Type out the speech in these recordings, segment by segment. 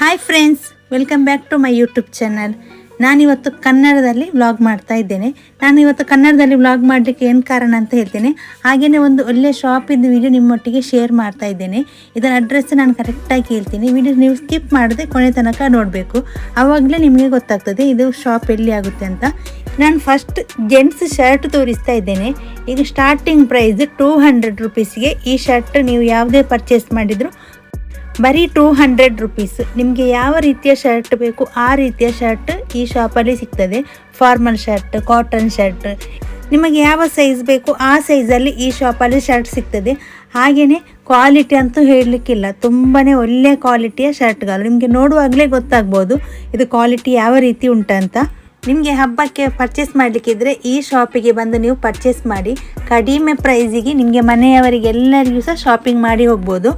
Hi friends welcome back to my YouTube channel ನಾನಿವತ್ತು ಕನ್ನಡದಲ್ಲಿ vlog ಮಾಡ್ತಾ ಇದ್ದೇನೆ. ನಾನು ಇವತ್ತು ಕನ್ನಡದಲ್ಲಿ ವ್ಲಾಗ್ ಮಾಡಲಿಕ್ಕೆ ಏನು ಕಾರಣ ಅಂತ ಹೇಳ್ತೇನೆ. ಹಾಗೆಯೇ ಒಂದು ಒಳ್ಳೆಯ ಶಾಪಿದ್ದು ವಿಡಿಯೋ ನಿಮ್ಮೊಟ್ಟಿಗೆ ಶೇರ್ ಮಾಡ್ತಾ ಇದ್ದೇನೆ. ಇದರ ಅಡ್ರೆಸ್ ನಾನು ಕರೆಕ್ಟಾಗಿ ಹೇಳ್ತೀನಿ. ವಿಡಿಯೋ ನೀವು ಸ್ಕಿಪ್ ಮಾಡದೆ ಕೊನೆ ತನಕ ನೋಡಬೇಕು. ಆವಾಗಲೇ ನಿಮಗೆ ಗೊತ್ತಾಗ್ತದೆ, ಇದು ಶಾಪ್ ಎಲ್ಲಿ ಆಗುತ್ತೆ ಅಂತ. ನಾನು ಫಸ್ಟ್ ಜೆಂಟ್ಸ್ ಶರ್ಟ್ ತೋರಿಸ್ತಾ ಇದ್ದೇನೆ. ಈಗ ಸ್ಟಾರ್ಟಿಂಗ್ ಪ್ರೈಸ್ ಟೂ ಹಂಡ್ರೆಡ್ ರುಪೀಸ್ಗೆ ಈ ಶರ್ಟ್ ನೀವು ಯಾವುದೇ ಪರ್ಚೇಸ್ ಮಾಡಿದರೂ ಬರೀ ಟೂ ಹಂಡ್ರೆಡ್ ರುಪೀಸ್ ನಿಮಗೆ ಯಾವ ರೀತಿಯ ಶರ್ಟ್ ಬೇಕು ಆ ರೀತಿಯ ಶರ್ಟ್ ಈ ಶಾಪಲ್ಲಿ ಸಿಗ್ತದೆ. ಫಾರ್ಮಲ್ ಶರ್ಟ್ ಕಾಟನ್ ಶರ್ಟ್ ನಿಮಗೆ ಯಾವ ಸೈಜ್ ಬೇಕು ಆ ಸೈಜಲ್ಲಿ ಈ ಶಾಪಲ್ಲಿ ಶರ್ಟ್ ಸಿಗ್ತದೆ. ಹಾಗೆಯೇ ಕ್ವಾಲಿಟಿ ಅಂತೂ ಹೇಳಲಿಕ್ಕಿಲ್ಲ. ತುಂಬಾ ಒಳ್ಳೆಯ ಕ್ವಾಲಿಟಿಯ ಶರ್ಟ್ಗಳು ನಿಮಗೆ ನೋಡುವಾಗಲೇ ಗೊತ್ತಾಗ್ಬೋದು ಇದು ಕ್ವಾಲಿಟಿ ಯಾವ ರೀತಿ ಉಂಟಂತ ನಿಮಗೆ ಹಬ್ಬಕ್ಕೆ ಪರ್ಚೇಸ್ ಮಾಡಲಿಕ್ಕಿದ್ರೆ ಈ ಶಾಪಿಗೆ ಬಂದು ನೀವು ಪರ್ಚೇಸ್ ಮಾಡಿ. ಕಡಿಮೆ ಪ್ರೈಸಿಗೆ ನಿಮಗೆ ಮನೆಯವರಿಗೆಲ್ಲರಿಗೂ ಸಹ ಶಾಪಿಂಗ್ ಮಾಡಿ ಹೋಗ್ಬೋದು.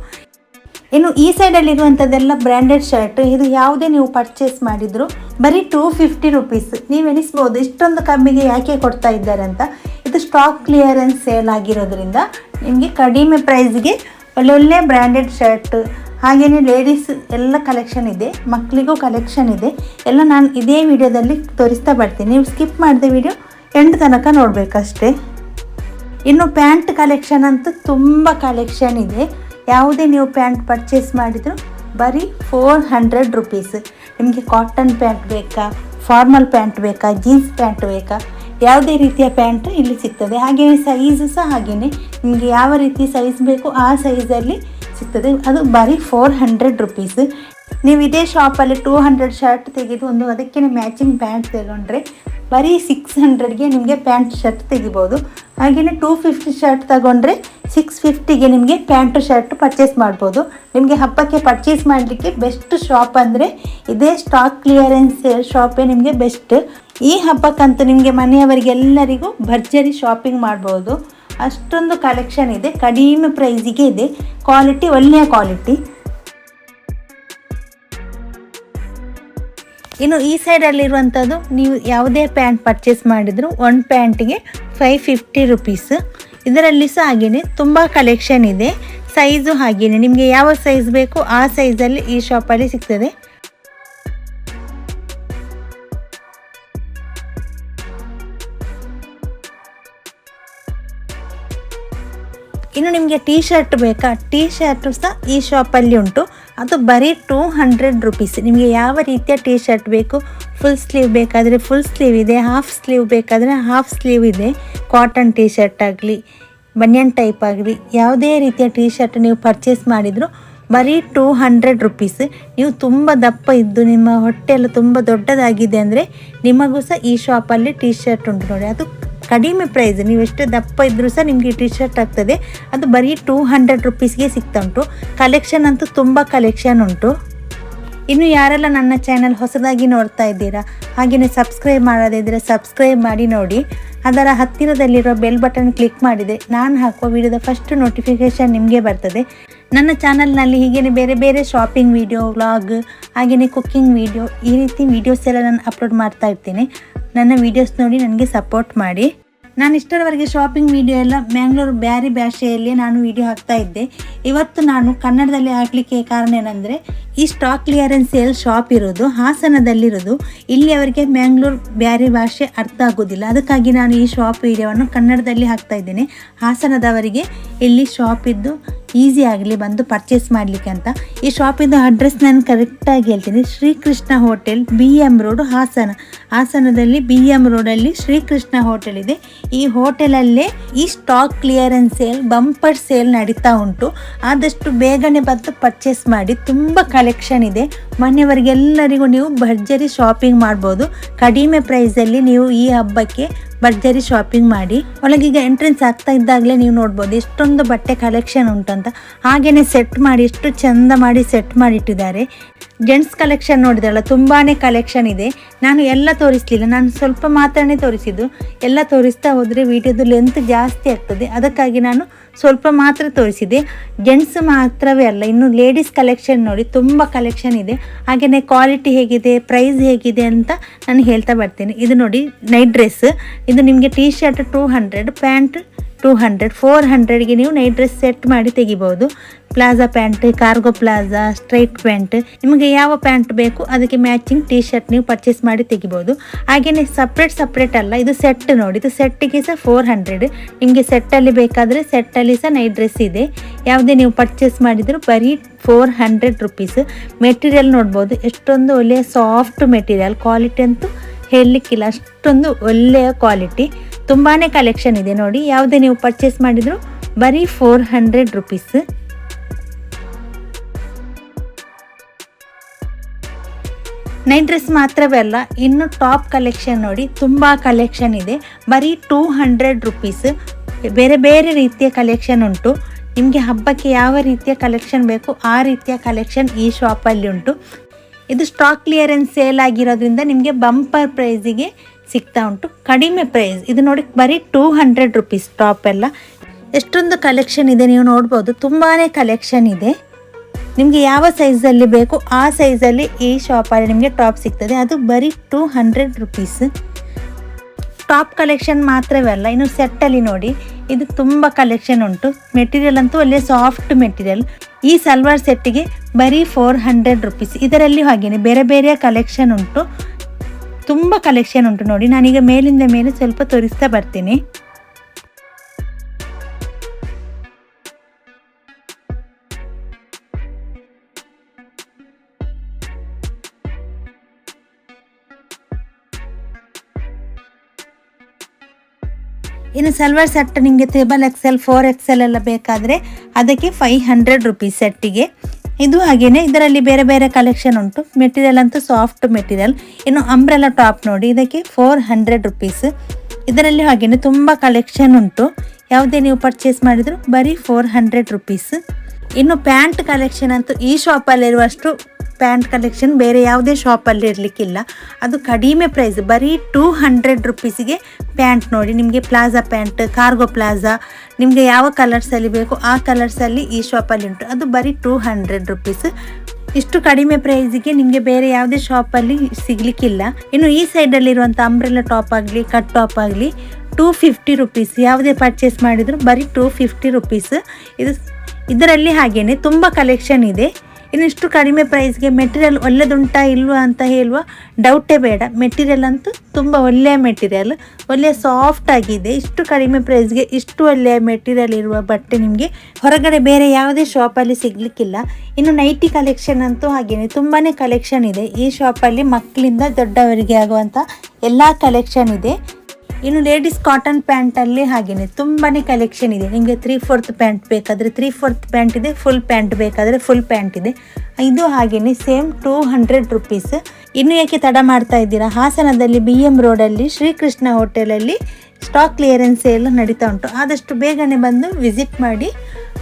ಇನ್ನು ಈ ಸೈಡಲ್ಲಿ ಇರುವಂಥದ್ದೆಲ್ಲ ಬ್ರ್ಯಾಂಡೆಡ್ ಶರ್ಟ್ ಇದು ಯಾವುದೇ ನೀವು ಪರ್ಚೇಸ್ ಮಾಡಿದ್ರು ಬರೀ ಟೂ ಫಿಫ್ಟಿ ರುಪೀಸ್ ನೀವು ಎನಿಸ್ಬೋದು ಇಷ್ಟೊಂದು ಕಮ್ಮಿಗೆ ಯಾಕೆ ಕೊಡ್ತಾ ಇದ್ದಾರೆ ಅಂತ. ಇದು ಸ್ಟಾಕ್ ಕ್ಲಿಯರೆನ್ಸ್ ಸೇಲ್ ಆಗಿರೋದ್ರಿಂದ ನಿಮಗೆ ಕಡಿಮೆ ಪ್ರೈಸ್ಗೆ ಒಳ್ಳೊಳ್ಳೆ ಬ್ರ್ಯಾಂಡೆಡ್ ಶರ್ಟ್ ಹಾಗೆಯೇ ಲೇಡೀಸ್ ಎಲ್ಲ ಕಲೆಕ್ಷನ್ ಇದೆ ಮಕ್ಕಳಿಗೂ ಕಲೆಕ್ಷನ್ ಇದೆ. ಎಲ್ಲ ನಾನು ಇದೇ ವಿಡಿಯೋದಲ್ಲಿ ತೋರಿಸ್ತಾ ಬರ್ತೀನಿ. ನೀವು ಸ್ಕಿಪ್ ಮಾಡಿದ ವಿಡಿಯೋ ಎಂಟು ತನಕ ನೋಡಬೇಕಷ್ಟೇ. ಇನ್ನು ಪ್ಯಾಂಟ್ ಕಲೆಕ್ಷನ್ ಅಂತೂ ತುಂಬ ಕಲೆಕ್ಷನ್ ಇದೆ. ಯಾವುದೇ ನೀವು ಪ್ಯಾಂಟ್ ಪರ್ಚೇಸ್ ಮಾಡಿದ್ರು ಬರೀ ಫೋರ್ ಹಂಡ್ರೆಡ್ ರುಪೀಸ್ ನಿಮಗೆ ಕಾಟನ್ ಪ್ಯಾಂಟ್ ಬೇಕಾ ಫಾರ್ಮಲ್ ಪ್ಯಾಂಟ್ ಬೇಕಾ ಜೀನ್ಸ್ ಪ್ಯಾಂಟ್ ಬೇಕಾ? ಯಾವುದೇ ರೀತಿಯ ಪ್ಯಾಂಟ್ ಇಲ್ಲಿ ಸಿಗ್ತದೆ. ಹಾಗೆಯೇ ಸೈಜ್ ಸಹ ಹಾಗೆಯೇ ನಿಮಗೆ ಯಾವ ರೀತಿ ಸೈಜ್ ಬೇಕು ಆ ಸೈಜಲ್ಲಿ ಸಿಗ್ತದೆ. ಅದು ಬರೀ ಫೋರ್ ಹಂಡ್ರೆಡ್ ರುಪೀಸ್ ನೀವು ಇದೇ ಶಾಪಲ್ಲಿ ಟೂ ಹಂಡ್ರೆಡ್ ಶರ್ಟ್ ತೆಗೆದು ಒಂದು ಅದಕ್ಕೆ ಮ್ಯಾಚಿಂಗ್ ಪ್ಯಾಂಟ್ ತಗೊಂಡ್ರೆ ಬರೀ ಸಿಕ್ಸ್ ಹಂಡ್ರೆಡ್ಗೆ ನಿಮಗೆ ಪ್ಯಾಂಟ್ ಶರ್ಟ್ ತೆಗಿಬೋದು. ಹಾಗೆಯೇ ಟೂ ಫಿಫ್ಟಿ ಶರ್ಟ್ ತಗೊಂಡ್ರೆ ಸಿಕ್ಸ್ ಫಿಫ್ಟಿಗೆ ನಿಮಗೆ ಪ್ಯಾಂಟ್ ಶರ್ಟ್ ಪರ್ಚೇಸ್ ಮಾಡ್ಬೋದು. ನಿಮಗೆ ಹಬ್ಬಕ್ಕೆ ಪರ್ಚೇಸ್ ಮಾಡಲಿಕ್ಕೆ ಬೆಸ್ಟ್ ಶಾಪ್ ಅಂದರೆ ಇದೇ ಸ್ಟಾಕ್ ಕ್ಲಿಯರೆನ್ಸ್ ಶಾಪೇ ನಿಮಗೆ ಬೆಸ್ಟ್ ಈ ಹಬ್ಬಕ್ಕಂತೂ ನಿಮಗೆ ಮನೆಯವರಿಗೆಲ್ಲರಿಗೂ ಭರ್ಜರಿ ಶಾಪಿಂಗ್ ಮಾಡ್ಬೋದು. ಅಷ್ಟೊಂದು ಕಲೆಕ್ಷನ್ ಇದೆ. ಕಡಿಮೆ ಪ್ರೈಸಿಗೆ ಇದೆ. ಕ್ವಾಲಿಟಿ ಒಳ್ಳೆಯ ಕ್ವಾಲಿಟಿ ಇನ್ನು ಈ ಸೈಡಲ್ಲಿರುವಂಥದ್ದು ನೀವು ಯಾವುದೇ ಪ್ಯಾಂಟ್ ಪರ್ಚೇಸ್ ಮಾಡಿದರೂ ಒಂದು ಪ್ಯಾಂಟಿಗೆ ಫೈವ್ ಫಿಫ್ಟಿ ರುಪೀಸ್ ಇದರಲ್ಲಿ ಸಹ ಹಾಗೆಯೇ ತುಂಬ ಕಲೆಕ್ಷನ್ ಇದೆ. ಸೈಜು ಹಾಗೆಯೇ ನಿಮಗೆ ಯಾವ ಸೈಜ್ ಬೇಕು ಆ ಸೈಜಲ್ಲಿ ಈ ಶಾಪಲ್ಲಿ ಸಿಗ್ತದೆ. ಇನ್ನು ನಿಮಗೆ ಟೀ ಶರ್ಟ್ ಬೇಕಾ? ಟೀ ಶರ್ಟು ಸಹ ಈ ಶಾಪಲ್ಲಿ ಉಂಟು. ಅದು ಬರೀ ಟೂ ಹಂಡ್ರೆಡ್ ರುಪೀಸ್. ನಿಮಗೆ ಯಾವ ರೀತಿಯ ಟೀ ಶರ್ಟ್ ಬೇಕು ಫುಲ್ ಸ್ಲೀವ್ ಬೇಕಾದರೆ ಫುಲ್ ಸ್ಲೀವ್ ಇದೆ ಹಾಫ್ ಸ್ಲೀವ್ ಬೇಕಾದರೆ ಹಾಫ್ ಸ್ಲೀವ್ ಇದೆ ಕಾಟನ್ ಟೀ ಶರ್ಟ್ ಆಗಲಿ ಬನಿಯನ್ ಟೈಪ್ ಆಗಲಿ, ಯಾವುದೇ ರೀತಿಯ ಟೀ ಶರ್ಟ್ ನೀವು ಪರ್ಚೇಸ್ ಮಾಡಿದರೂ ಬರೀ ಟೂ ಹಂಡ್ರೆಡ್ ರುಪೀಸ್. ನೀವು ತುಂಬ ದಪ್ಪ ಇದ್ದು ನಿಮ್ಮ ಹೊಟ್ಟೆ ಎಲ್ಲ ತುಂಬ ದೊಡ್ಡದಾಗಿದೆ ಅಂದರೆ ನಿಮಗೂ ಸಹ ಈ ಶಾಪಲ್ಲಿ ಟೀ ಶರ್ಟ್ ಉಂಟು ನೋಡಿ. ಅದು ಕಡಿಮೆ ಪ್ರೈಸ್ ನೀವು ಎಷ್ಟು ದಪ್ಪ ಇದ್ದರೂ ಸಹ ನಿಮಗೆ ಟಿ ಶರ್ಟ್ ಆಗ್ತದೆ. ಅದು ಬರೀ ಟೂ ಹಂಡ್ರೆಡ್ ರುಪೀಸ್ಗೆ ಸಿಗ್ತಾ ಉಂಟು ಕಲೆಕ್ಷನ್ ಅಂತೂ ತುಂಬ ಕಲೆಕ್ಷನ್ ಉಂಟು. ಇನ್ನು ಯಾರೆಲ್ಲ ನನ್ನ ಚಾನಲ್ ಹೊಸದಾಗಿ ನೋಡ್ತಾ ಇದ್ದೀರಾ ಹಾಗೆಯೇ ಸಬ್ಸ್ಕ್ರೈಬ್ ಮಾಡೋದಿದ್ದರೆ ಸಬ್ಸ್ಕ್ರೈಬ್ ಮಾಡಿ ನೋಡಿ. ಅದರ ಹತ್ತಿರದಲ್ಲಿರೋ ಬೆಲ್ ಬಟನ್ ಕ್ಲಿಕ್ ಮಾಡಿದೆ ನಾನು ಹಾಕುವ ವಿಡಿಯೋದ ಫಸ್ಟ್ ನೋಟಿಫಿಕೇಷನ್ ನಿಮಗೆ ಬರ್ತದೆ. ನನ್ನ ಚಾನಲ್ನಲ್ಲಿ ಹೀಗೇ ಬೇರೆ ಬೇರೆ ಶಾಪಿಂಗ್ ವಿಡಿಯೋ ವ್ಲಾಗ್ ಹಾಗೆಯೇ ಕುಕ್ಕಿಂಗ್ ವಿಡಿಯೋ ಈ ರೀತಿ ವೀಡಿಯೋಸ್ ಎಲ್ಲ ನಾನು ಅಪ್ಲೋಡ್ ಮಾಡ್ತಾ ಇರ್ತೀನಿ. ನನ್ನ ವೀಡಿಯೋಸ್ ನೋಡಿ ನನಗೆ ಸಪೋರ್ಟ್ ಮಾಡಿ. ನಾನು ಇಷ್ಟರವರೆಗೆ ಶಾಪಿಂಗ್ ವಿಡಿಯೋ ಎಲ್ಲ ಮ್ಯಾಂಗ್ಳೂರು ಬ್ಯಾರಿ ಭಾಷೆಯಲ್ಲಿ ನಾನು ವಿಡಿಯೋ ಹಾಕ್ತಾ ಇದ್ದೆ. ಇವತ್ತು ನಾನು ಕನ್ನಡದಲ್ಲಿ ಹಾಕ್ಲಿಕ್ಕೆ ಕಾರಣ ಏನಂದರೆ, ಈ ಸ್ಟಾಕ್ ಕ್ಲಿಯರೆನ್ಸ್ ಸೇಲ್ ಶಾಪ್ ಇರೋದು, ಹಾಸನದಲ್ಲಿರೋದು, ಇಲ್ಲಿ ಅವರಿಗೆ ಮ್ಯಾಂಗ್ಳೂರು ಬ್ಯಾರಿ ಭಾಷೆ ಅರ್ಥ ಆಗೋದಿಲ್ಲ. ಅದಕ್ಕಾಗಿ ನಾನು ಈ ಶಾಪ್ ವಿಡಿಯೋವನ್ನು ಕನ್ನಡದಲ್ಲಿ ಹಾಕ್ತಾ ಇದ್ದೇನೆ. ಹಾಸನದವರಿಗೆ ಇಲ್ಲಿ ಶಾಪ್ ಇದ್ದು ಈಸಿ ಆಗಲಿ ಬಂದು ಪರ್ಚೇಸ್ ಮಾಡಲಿಕ್ಕೆ ಅಂತ. ಈ ಶಾಪಿಂದು ಅಡ್ರೆಸ್ ನಾನು ಕರೆಕ್ಟಾಗಿ ಹೇಳ್ತೀನಿ. Srikrishna hotel B M road Hassan. ಹಾಸನದಲ್ಲಿ ಬಿ ಎಂ ರೋಡಲ್ಲಿ ಶ್ರೀಕೃಷ್ಣ ಹೋಟೆಲ್ ಇದೆ. ಈ ಹೋಟೆಲಲ್ಲೇ ಈ stock clearance sale bumper sale ನಡೀತಾ ಉಂಟು. ಆದಷ್ಟು ಬೇಗನೆ ಬಂದು ಪರ್ಚೇಸ್ ಮಾಡಿ. ತುಂಬ ಕಲೆಕ್ಷನ್ ಇದೆ. ಮನೆಯವರಿಗೆಲ್ಲರಿಗೂ ನೀವು ಭರ್ಜರಿ ಶಾಪಿಂಗ್ ಮಾಡ್ಬೋದು. ಕಡಿಮೆ ಪ್ರೈಸಲ್ಲಿ ನೀವು ಈ ಹಬ್ಬಕ್ಕೆ ಭರ್ಜರಿ ಶಾಪಿಂಗ್ ಮಾಡಿ. ಒಳಗೀಗ ಎಂಟ್ರೆನ್ಸ್ ಆಗ್ತಾ ಇದ್ದಾಗಲೇ ನೀವು ನೋಡ್ಬೋದು ಎಷ್ಟೊಂದು ಬಟ್ಟೆ ಕಲೆಕ್ಷನ್ ಉಂಟಂತ. ಹಾಗೆಯೇ ಸೆಟ್ ಮಾಡಿ, ಎಷ್ಟು ಚಂದ ಮಾಡಿ ಸೆಟ್ ಮಾಡಿಟ್ಟಿದ್ದಾರೆ ಜೆಂಟ್ಸ್ ಕಲೆಕ್ಷನ್ ನೋಡಿದ್ರಲ್ಲ ತುಂಬಾ ಕಲೆಕ್ಷನ್ ಇದೆ. ನಾನು ಎಲ್ಲ ತೋರಿಸಲಿಲ್ಲ, ನಾನು ಸ್ವಲ್ಪ ಮಾತ್ರನೇ ತೋರಿಸಿದ್ದು. ಎಲ್ಲ ತೋರಿಸ್ತಾ ಹೋದರೆ ವಿಡಿಯೋದು ಲೆಂತ್ ಜಾಸ್ತಿ ಆಗ್ತದೆ. ಅದಕ್ಕಾಗಿ ನಾನು ಸ್ವಲ್ಪ ಮಾತ್ರ ತೋರಿಸಿದೆ ಜೆಂಟ್ಸ್ ಮಾತ್ರವೇ ಅಲ್ಲ, ಇನ್ನು ಲೇಡೀಸ್ ಕಲೆಕ್ಷನ್ ನೋಡಿ, ತುಂಬ ಕಲೆಕ್ಷನ್ ಇದೆ. ಹಾಗೆಯೇ ಕ್ವಾಲಿಟಿ ಹೇಗಿದೆ ಪ್ರೈಸ್ ಹೇಗಿದೆ ಅಂತ ನಾನು ಹೇಳ್ತಾ ಬರ್ತೇನೆ. ಇದು ನೋಡಿ ನೈಟ್ ಡ್ರೆಸ್ ಇದು ನಿಮಗೆ T shirt two hundred pant two hundred four ಹಂಡ್ರೆಡ್ಗೆ ನೀವು ನೈಟ್ ಡ್ರೆಸ್ ಸೆಟ್ ಮಾಡಿ ತೆಗಿಬೋದು. Palazzo pant cargo palazzo straight pant ನಿಮಗೆ ಯಾವ ಪ್ಯಾಂಟ್ ಬೇಕು ಅದಕ್ಕೆ ಮ್ಯಾಚಿಂಗ್ ಟೀ ಶರ್ಟ್ ನೀವು ಪರ್ಚೇಸ್ ಮಾಡಿ ತೆಗಿಬೋದು. ಹಾಗೆಯೇ ಸಪ್ರೇಟ್ ಸಪ್ರೇಟ್ ಅಲ್ಲ, ಇದು ಸೆಟ್ ನೋಡಿ. ಇದು ಸೆಟ್ಟಿಗೆ ಸಹ ಫೋರ್ ಹಂಡ್ರೆಡ್ ನಿಮಗೆ ಸೆಟ್ಟಲ್ಲಿ ಬೇಕಾದರೆ ಸೆಟ್ಟಲ್ಲಿ ಸಹ ನೈಟ್ ಡ್ರೆಸ್ ಇದೆ. ಯಾವುದೇ ನೀವು ಪರ್ಚೇಸ್ ಮಾಡಿದರೂ ಬರೀ ಫೋರ್ ಹಂಡ್ರೆಡ್ ರುಪೀಸ್ ಮೆಟೀರಿಯಲ್ ನೋಡ್ಬೋದು, ಎಷ್ಟೊಂದು ಒಳ್ಳೆಯ ಸಾಫ್ಟ್ ಮೆಟೀರಿಯಲ್ ಕ್ವಾಲಿಟಿ ಅಂತೂ ಹೇಳಲಿಕ್ಕಿಲ್ಲ, ಅಷ್ಟೊಂದು ಒಳ್ಳೆಯ ಕ್ವಾಲಿಟಿ ತುಂಬಾ ಕಲೆಕ್ಷನ್ ಇದೆ ನೋಡಿ. ಯಾವುದೇ ನೀವು ಪರ್ಚೇಸ್ ಮಾಡಿದರೂ ಬರೀ four hundred rupees night dress ಮಾತ್ರವೇ ಅಲ್ಲ, ಇನ್ನು ಟಾಪ್ ಕಲೆಕ್ಷನ್ ನೋಡಿ, ತುಂಬ ಕಲೆಕ್ಷನ್ ಇದೆ. ಬರೀ ಟೂ ಹಂಡ್ರೆಡ್ ರುಪೀಸ್ ಬೇರೆ ಬೇರೆ ರೀತಿಯ ಕಲೆಕ್ಷನ್ ಉಂಟು. ನಿಮಗೆ ಹಬ್ಬಕ್ಕೆ ಯಾವ ರೀತಿಯ ಕಲೆಕ್ಷನ್ ಬೇಕು, ಆ ರೀತಿಯ ಕಲೆಕ್ಷನ್ ಈ ಶಾಪಲ್ಲಿ ಉಂಟು. ಇದು ಸ್ಟಾಕ್ ಕ್ಲಿಯರೆನ್ಸ್ ಸೇಲ್ ಆಗಿರೋದ್ರಿಂದ ನಿಮಗೆ ಬಂಪರ್ ಪ್ರೈಸಿಗೆ ಸಿಗ್ತಾ ಉಂಟು. ಕಡಿಮೆ ಪ್ರೈಸ್ ಇದು ನೋಡಿ ಬರೀ ಟೂ ಹಂಡ್ರೆಡ್ ರುಪೀಸ್ ಟಾಪ್ ಎಲ್ಲ. ಎಷ್ಟೊಂದು ಕಲೆಕ್ಷನ್ ಇದೆ ನೀವು ನೋಡ್ಬೋದು. ತುಂಬಾ ಕಲೆಕ್ಷನ್ ಇದೆ. ನಿಮಗೆ ಯಾವ ಸೈಜಲ್ಲಿ ಬೇಕು ಆ ಸೈಜಲ್ಲಿ ಈ ಶಾಪಲ್ಲಿ ನಿಮಗೆ ಟಾಪ್ ಸಿಗ್ತದೆ. ಅದು ಬರೀ two hundred rupees top collection ಮಾತ್ರವೇ ಅಲ್ಲ, ಇನ್ನು ಸೆಟ್ಟಲ್ಲಿ ನೋಡಿ. ಇದು ತುಂಬ ಕಲೆಕ್ಷನ್ ಉಂಟು. ಮೆಟೀರಿಯಲ್ ಅಂತೂ ಒಳ್ಳೆ ಸಾಫ್ಟ್ ಮೆಟೀರಿಯಲ್ ಈ ಸಲ್ವಾರ್ ಸೆಟ್ಟಿಗೆ ಬರೀ ಫೋರ್ ಹಂಡ್ರೆಡ್ ರುಪೀಸ್ ಇದರಲ್ಲಿ ಹಾಗೇನೆ ಬೇರೆ ಬೇರೆ ಕಲೆಕ್ಷನ್ ಉಂಟು. ತುಂಬ ಕಲೆಕ್ಷನ್ ಉಂಟು ನೋಡಿ. ನಾನೀಗ ಮೇಲಿಂದ ಮೇಲೆ ಸ್ವಲ್ಪ ತೋರಿಸ್ತಾ ಬರ್ತೀನಿ. ಇನ್ನು ಸಲ್ವಾರ್ ಸೆಟ್ ನಿಮಗೆ ತ್ರಿಬಲ್ ಎಕ್ಸೆಲ್ ಫೋರ್ ಎಕ್ಸೆಲ್ ಎಲ್ಲ ಬೇಕಾದರೆ ಅದಕ್ಕೆ ಫೈವ್ ಹಂಡ್ರೆಡ್ ರುಪೀಸ್ ಸೆಟ್ಟಿಗೆ ಇದು ಹಾಗೇನೆ ಇದರಲ್ಲಿ ಬೇರೆ ಬೇರೆ ಕಲೆಕ್ಷನ್ ಉಂಟು. ಮೆಟೀರಿಯಲ್ ಅಂತೂ ಸಾಫ್ಟ್ ಮೆಟೀರಿಯಲ್ ಇನ್ನು ಅಂಬ್ರೆಲ್ಲ ಟಾಪ್ ನೋಡಿ, ಇದಕ್ಕೆ ಫೋರ್ ಹಂಡ್ರೆಡ್ ರುಪೀಸ್ ಇದರಲ್ಲಿ ಹಾಗೇನೆ ತುಂಬ ಕಲೆಕ್ಷನ್ ಉಂಟು. ಯಾವುದೇ ನೀವು ಪರ್ಚೇಸ್ ಮಾಡಿದ್ರು ಬರೀ ಫೋರ್ ಹಂಡ್ರೆಡ್ ರುಪೀಸ್ ಇನ್ನು ಪ್ಯಾಂಟ್ ಕಲೆಕ್ಷನ್ ಅಂತೂ ಈ ಶಾಪಲ್ಲಿರುವಷ್ಟು ಪ್ಯಾಂಟ್ ಕಲೆಕ್ಷನ್ ಬೇರೆ ಯಾವುದೇ ಶಾಪಲ್ಲಿ ಇರಲಿಕ್ಕಿಲ್ಲ. ಅದು ಕಡಿಮೆ ಪ್ರೈಸ್ ಬರೀ ಟೂ ಹಂಡ್ರೆಡ್ ರುಪೀಸಿಗೆ ಪ್ಯಾಂಟ್ ನೋಡಿ. ನಿಮಗೆ ಪ್ಲಾಜಾ ಪ್ಯಾಂಟ್ ಕಾರ್ಗೋ ಪ್ಲಾಜಾ ನಿಮಗೆ ಯಾವ ಕಲರ್ಸಲ್ಲಿ ಬೇಕು ಆ ಕಲರ್ಸಲ್ಲಿ ಈ ಶಾಪಲ್ಲಿ ಉಂಟು. ಅದು ಬರೀ ಟೂ ಹಂಡ್ರೆಡ್ ರುಪೀಸ್ ಇಷ್ಟು ಕಡಿಮೆ ಪ್ರೈಸಿಗೆ ನಿಮಗೆ ಬೇರೆ ಯಾವುದೇ ಶಾಪಲ್ಲಿ ಸಿಗಲಿಕ್ಕಿಲ್ಲ. ಇನ್ನು ಈ ಸೈಡಲ್ಲಿರುವಂಥ ಅಂಬ್ರೆಲ್ಲ ಟಾಪ್ ಆಗಲಿ ಕಟ್ ಟಾಪ್ ಆಗಲಿ ಟೂ ಫಿಫ್ಟಿ ರುಪೀಸ್ ಯಾವುದೇ ಪರ್ಚೇಸ್ ಮಾಡಿದರೂ ಬರೀ ಟೂ ಫಿಫ್ಟಿ ರುಪೀಸ್ ಇದು, ಇದರಲ್ಲಿ ಹಾಗೇನೆ ತುಂಬ ಕಲೆಕ್ಷನ್ ಇದೆ. ಇನ್ನಿಷ್ಟು ಕಡಿಮೆ ಪ್ರೈಸ್ಗೆ ಮೆಟೀರಿಯಲ್ ಒಳ್ಳೆದುಂಟಾ ಇಲ್ವಾ ಅಂತ ಹೇಳುವ ಡೌಟೇ ಬೇಡ. ಮೆಟೀರಿಯಲ್ ಅಂತೂ ತುಂಬ ಒಳ್ಳೆಯ ಮೆಟೀರಿಯಲ್ ಒಳ್ಳೆಯ ಸಾಫ್ಟ್ ಆಗಿದೆ. ಇಷ್ಟು ಕಡಿಮೆ ಪ್ರೈಸ್ಗೆ ಇಷ್ಟು ಒಳ್ಳೆಯ ಮೆಟೀರಿಯಲ್ ಇರುವ ಬಟ್ಟೆ ನಿಮಗೆ ಹೊರಗಡೆ ಬೇರೆ ಯಾವುದೇ ಶಾಪಲ್ಲಿ ಸಿಗಲಿಕ್ಕಿಲ್ಲ. ಇನ್ನು ನೈಟಿ ಕಲೆಕ್ಷನ್ ಅಂತೂ ಹಾಗೇನೆ ತುಂಬಾ ಕಲೆಕ್ಷನ್ ಇದೆ. ಈ ಶಾಪಲ್ಲಿ ಮಕ್ಕಳಿಂದ ದೊಡ್ಡವರಿಗೆ ಆಗುವಂಥ ಎಲ್ಲ ಕಲೆಕ್ಷನ್ ಇದೆ. ಇನ್ನು ಲೇಡೀಸ್ ಕಾಟನ್ ಪ್ಯಾಂಟಲ್ಲಿ ಹಾಗೇನೆ ತುಂಬಾ ಕಲೆಕ್ಷನ್ ಇದೆ. ನಿಮಗೆ ತ್ರೀ ಫೋರ್ತ್ ಪ್ಯಾಂಟ್ ಬೇಕಾದರೆ ತ್ರೀ ಫೋರ್ತ್ ಪ್ಯಾಂಟ್ ಇದೆ ಫುಲ್ ಪ್ಯಾಂಟ್ ಬೇಕಾದರೆ ಫುಲ್ ಪ್ಯಾಂಟ್ ಇದೆ. ಇದು ಹಾಗೆಯೇ ಸೇಮ್ ಟೂ ಹಂಡ್ರೆಡ್ ರುಪೀಸ್ ಇನ್ನು ಯಾಕೆ ತಡ ಮಾಡ್ತಾ ಇದ್ದೀರಾ? ಹಾಸನದಲ್ಲಿ ಬಿ ಎಂ ರೋಡಲ್ಲಿ ಶ್ರೀಕೃಷ್ಣ ಹೋಟೆಲಲ್ಲಿ ಸ್ಟಾಕ್ ಕ್ಲಿಯರೆನ್ಸ್ ಸೇಲ್ ನಡೀತಾ ಉಂಟು. ಆದಷ್ಟು ಬೇಗನೆ ಬಂದು ವಿಸಿಟ್ ಮಾಡಿ,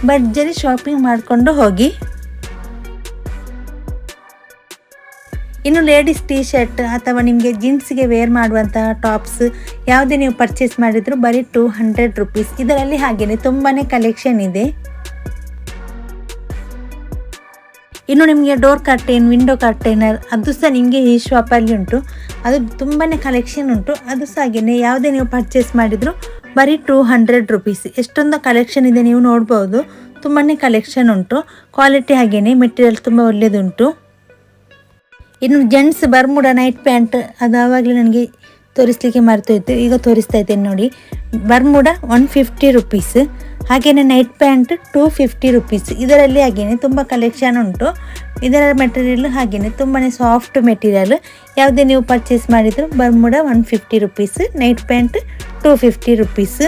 ಭರ್ಜರಿ ಶಾಪಿಂಗ್ ಮಾಡಿಕೊಂಡು ಹೋಗಿ. ಇನ್ನು ಲೇಡೀಸ್ ಟೀ ಶರ್ಟ್ ಅಥವಾ ನಿಮಗೆ ಜೀನ್ಸ್ಗೆ ವೇರ್ ಮಾಡುವಂತಹ ಟಾಪ್ಸ್ ಯಾವುದೇ ನೀವು ಪರ್ಚೇಸ್ ಮಾಡಿದ್ರು ಬರೀ ಟೂ ಹಂಡ್ರೆಡ್ ರುಪೀಸ್ ಇದರಲ್ಲಿ ಹಾಗೆಯೇ ತುಂಬಾ ಕಲೆಕ್ಷನ್ ಇದೆ. ಇನ್ನು ನಿಮಗೆ ಡೋರ್ ಕರ್ಟೈನ್ ವಿಂಡೋ ಕರ್ಟೈನರ್ ಅದು ಸಹ ನಿಮಗೆ ಈ ಶಾಪಲ್ಲಿ ಉಂಟು. ಅದು ತುಂಬಾ ಕಲೆಕ್ಷನ್ ಉಂಟು. ಅದು ಸಹ ಹಾಗೆಯೇ ಯಾವುದೇ ನೀವು ಪರ್ಚೇಸ್ ಮಾಡಿದ್ರು ಬರೀ ಟೂ ಹಂಡ್ರೆಡ್ ರುಪೀಸ್ ಎಷ್ಟೊಂದು ಕಲೆಕ್ಷನ್ ಇದೆ ನೀವು ನೋಡ್ಬೋದು. ತುಂಬಾ ಕಲೆಕ್ಷನ್ ಉಂಟು. ಕ್ವಾಲಿಟಿ ಹಾಗೆಯೇ ಮೆಟೀರಿಯಲ್ ತುಂಬ ಒಳ್ಳೆಯದುಂಟು ಇನ್ನು ಜೆಂಟ್ಸ್ ಬರ್ಮುಡ ನೈಟ್ ಪ್ಯಾಂಟ್ ಅದು ಆವಾಗಲೇ ನನಗೆ ತೋರಿಸ್ಲಿಕ್ಕೆ ಮರ್ತೋಯ್ತು. ಈಗ ತೋರಿಸ್ತಾ ಇದ್ದೇನೆ ನೋಡಿ. ಬರ್ಮುಡ ಒನ್ ಫಿಫ್ಟಿ ರುಪೀಸ್ ಹಾಗೆಯೇ night pant two fifty rupees ಇದರಲ್ಲಿ ಹಾಗೆಯೇ ತುಂಬ ಕಲೆಕ್ಷನ್ ಉಂಟು. ಇದರ ಮೆಟೀರಿಯಲ್ ಹಾಗೆಯೇ ತುಂಬಾ ಸಾಫ್ಟ್ ಮೆಟೀರಿಯಲ್ ಯಾವುದೇ ನೀವು ಪರ್ಚೇಸ್ ಮಾಡಿದರೂ Bermuda one fifty rupees night pant two fifty rupees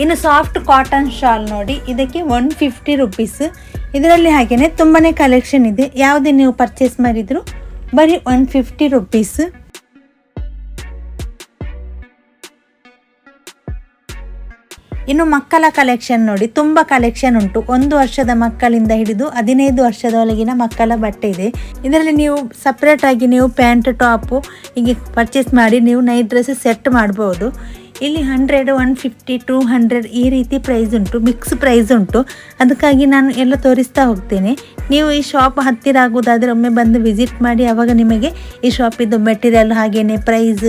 ಇನ್ನು ಸಾಫ್ಟ್ ಕಾಟನ್ ಶಾಲ್ ನೋಡಿ, ಇದಕ್ಕೆ ಒನ್ ಫಿಫ್ಟಿ ರುಪೀಸ್ ಇದರಲ್ಲಿ ಹಾಗೆಯೇ ತುಂಬಾ ಕಲೆಕ್ಷನ್ ಇದೆ. ಯಾವುದೇ ನೀವು ಪರ್ಚೇಸ್ ಮಾಡಿದ್ರು ಬರೀ ಒನ್ ಫಿಫ್ಟಿ ರುಪೀಸ್ ಇನ್ನು ಮಕ್ಕಳ ಕಲೆಕ್ಷನ್ ನೋಡಿ, ತುಂಬ ಕಲೆಕ್ಷನ್ ಉಂಟು. ಒಂದು ವರ್ಷದ ಮಕ್ಕಳಿಂದ ಹಿಡಿದು ಹದಿನೈದು ವರ್ಷದೊಳಗಿನ ಮಕ್ಕಳ ಬಟ್ಟೆ ಇದೆ. ಇದರಲ್ಲಿ ನೀವು ಸಪ್ರೇಟ್ ಆಗಿ ನೀವು ಪ್ಯಾಂಟ್ ಟಾಪು ಹೀಗೆ ಪರ್ಚೇಸ್ ಮಾಡಿ, ನೀವು ನೈಟ್ ಡ್ರೆಸ್ ಸೆಟ್ ಮಾಡ್ಬೋದು. ಇಲ್ಲಿ hundred one fifty two hundred ಈ ರೀತಿ ಪ್ರೈಸ್ ಉಂಟು ಮಿಕ್ಸ್ ಪ್ರೈಸ್ ಉಂಟು. ಅದಕ್ಕಾಗಿ ನಾನು ಎಲ್ಲ ತೋರಿಸ್ತಾ ಹೋಗ್ತೇನೆ. ನೀವು ಈ ಶಾಪ್ ಹತ್ತಿರ ಆಗೋದಾದರೆ ಒಮ್ಮೆ ಬಂದು ವಿಸಿಟ್ ಮಾಡಿ ಆವಾಗ ನಿಮಗೆ ಈ ಶಾಪಿದ್ದು ಮೆಟೀರಿಯಲ್ ಹಾಗೆಯೇ ಪ್ರೈಸ್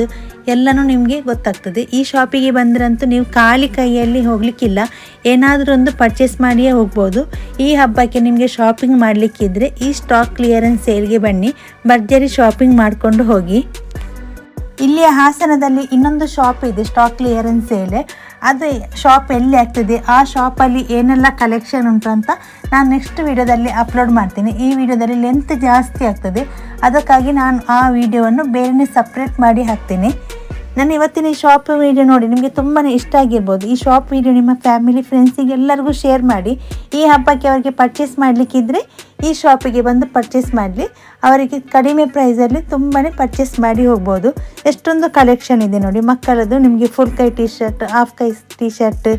ಎಲ್ಲನೂ ನಿಮಗೆ ಗೊತ್ತಾಗ್ತದೆ. ಈ ಶಾಪಿಗೆ ಬಂದ್ರಂತೂ ನೀವು ಖಾಲಿ ಕೈಯಲ್ಲಿ ಹೋಗಲಿಕ್ಕಿಲ್ಲ. ಏನಾದರೂ ಒಂದು ಪರ್ಚೇಸ್ ಮಾಡಿಯೇ ಹೋಗ್ಬೋದು. ಈ ಹಬ್ಬಕ್ಕೆ ನಿಮಗೆ ಶಾಪಿಂಗ್ ಮಾಡಲಿಕ್ಕಿದ್ರೆ ಈ ಸ್ಟಾಕ್ ಕ್ಲಿಯರೆನ್ಸ್ ಸೇಲ್ಗೆ ಬನ್ನಿ. ಭರ್ಜರಿ ಶಾಪಿಂಗ್ ಮಾಡಿಕೊಂಡು ಹೋಗಿ. ಇಲ್ಲಿಯ ಹಾಸನದಲ್ಲಿ ಇನ್ನೊಂದು ಶಾಪ್ ಇದೆ ಸ್ಟಾಕ್ ಕ್ಲಿಯರೆನ್ಸ್ ಹೇಳಿ ಅದು ಶಾಪ್ ಎಲ್ಲಿ ಆಗ್ತದೆ, ಆ ಶಾಪಲ್ಲಿ ಏನೆಲ್ಲ ಕಲೆಕ್ಷನ್ ಉಂಟು ಅಂತ ನಾನು ನೆಕ್ಸ್ಟ್ ವಿಡಿಯೋದಲ್ಲಿ ಅಪ್ಲೋಡ್ ಮಾಡ್ತೀನಿ. ಈ ವಿಡಿಯೋದಲ್ಲಿ ಲೆಂತ್ ಜಾಸ್ತಿ ಆಗ್ತದೆ. ಅದಕ್ಕಾಗಿ ನಾನು ಆ ವಿಡಿಯೋವನ್ನು ಬೇರೆನೇ ಸಪ್ರೇಟ್ ಮಾಡಿ ಹಾಕ್ತೀನಿ. ನಾನು ಇವತ್ತಿನ ಈ ಶಾಪ್ ವಿಡಿಯೋ ನೋಡಿ, ನಿಮಗೆ ತುಂಬಾ ಇಷ್ಟ ಆಗಿರ್ಬೋದು. ಈ ಶಾಪ್ ವಿಡಿಯೋ ನಿಮ್ಮ ಫ್ಯಾಮಿಲಿ ಫ್ರೆಂಡ್ಸಿಗೆ ಎಲ್ಲರಿಗೂ ಶೇರ್ ಮಾಡಿ. ಈ ಹಬ್ಬಕ್ಕೆ ಅವರಿಗೆ ಪರ್ಚೇಸ್ ಮಾಡಲಿಕ್ಕಿದ್ರೆ ಈ ಶಾಪಿಗೆ ಬಂದು ಪರ್ಚೇಸ್ ಮಾಡಲಿ. ಅವರಿಗೆ ಕಡಿಮೆ ಪ್ರೈಸಲ್ಲಿ ತುಂಬಾ ಪರ್ಚೇಸ್ ಮಾಡಿ ಹೋಗ್ಬೋದು. ಎಷ್ಟೊಂದು ಕಲೆಕ್ಷನ್ ಇದೆ ನೋಡಿ. ಮಕ್ಕಳದ್ದು ನಿಮಗೆ ಫುಲ್ ಕೈ ಟೀ ಶರ್ಟ್ ಹಾಫ್ ಕೈ ಟೀ ಶರ್ಟ್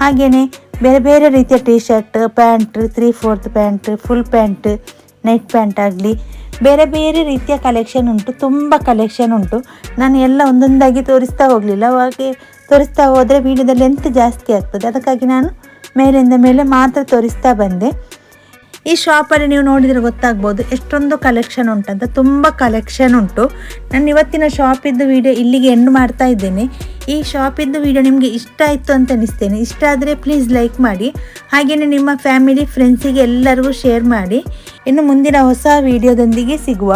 ಹಾಗೆಯೇ ಬೇರೆ ಬೇರೆ ರೀತಿಯ T shirt pant three fourth pant full pant night pant ಆಗಲಿ. ಬೇರೆ ಬೇರೆ ರೀತಿಯ ಕಲೆಕ್ಷನ್ ಉಂಟು. ತುಂಬ ಕಲೆಕ್ಷನ್ ಉಂಟು. ನಾನು ಎಲ್ಲ ಒಂದೊಂದಾಗಿ ತೋರಿಸ್ತಾ ಹೋಗಲಿಲ್ಲ. ಹಾಗೆ ತೋರಿಸ್ತಾ ಹೋದರೆ ವೀಡಿಯೋದಲ್ಲಿ ಎಂತ ಜಾಸ್ತಿ ಆಗ್ತದೆ. ಅದಕ್ಕಾಗಿ ನಾನು ಮೇಲಿಂದ ಮೇಲೆ ಮಾತ್ರ ತೋರಿಸ್ತಾ ಬಂದೆ. ಈ ಶಾಪಲ್ಲಿ ನೀವು ನೋಡಿದರೆ ಗೊತ್ತಾಗ್ಬೋದು ಎಷ್ಟೊಂದು ಕಲೆಕ್ಷನ್ ಉಂಟಂತ ತುಂಬ ಕಲೆಕ್ಷನ್ ಉಂಟು. ನಾನು ಇವತ್ತಿನ ಶಾಪಿದ್ದು ವಿಡಿಯೋ ಇಲ್ಲಿಗೆ ಎಂಡ್ ಮಾಡ್ತಾ ಇದ್ದೇನೆ. ಈ ಶಾಪಿದ್ದು ವಿಡಿಯೋ ನಿಮಗೆ ಇಷ್ಟ ಆಯಿತು ಅಂತ ಅನಿಸ್ತೇನೆ. ಇಷ್ಟ ಆದರೆ ಪ್ಲೀಸ್ ಲೈಕ್ ಮಾಡಿ. ಹಾಗೆಯೇ ನಿಮ್ಮ ಫ್ಯಾಮಿಲಿ ಫ್ರೆಂಡ್ಸಿಗೆ ಎಲ್ಲರಿಗೂ ಶೇರ್ ಮಾಡಿ. ಇನ್ನು ಮುಂದಿನ ಹೊಸ ವಿಡಿಯೋದೊಂದಿಗೆ ಸಿಗುವ.